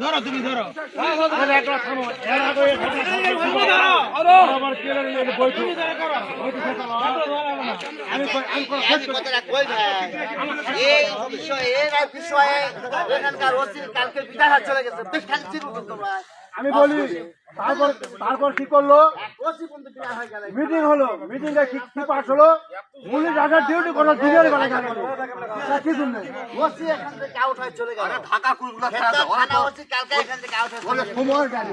ধরো তুমি ধরো। আমি কথাটা কই ভাই এই বিষয়ে বিষয়ে এখানকার ওসি কালকে বিদায় চলে গেছে বেশ খালি ছিল তোমরা আমি বলি তারপর তারপর কি করল? হয়ে মিটিং হলো। মিটিং এ কি কি পাস হলো? পুলিশ আসার ডিউটি কোনো দিনের বেলা গেল কি শুনলেন ওসি এখান থেকে আউট হয়ে চলে গেল ঢাকা কুলগুলা থানা ওসি কালকে এখান থেকে আউট হয়ে চলে গেল সময় গাড়ি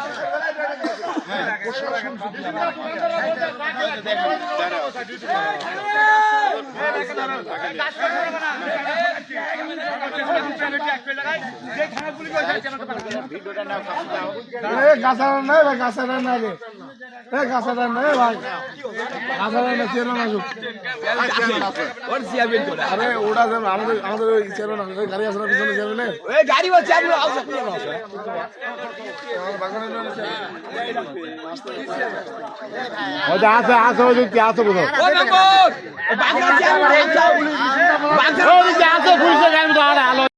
গাছাটা নাই গাছাটা নাই এ গাছাটা নাই ভাই। গাছাটা না চেরো না আরে ওটা যেন আমাদের আমাদের ওই চেরো না ওই গাড়ি না পিছনে চেরো না গাড়ি বলছে আমি আউসা। দিয়ে নাও ওটা আছে আছে ওই আছে ও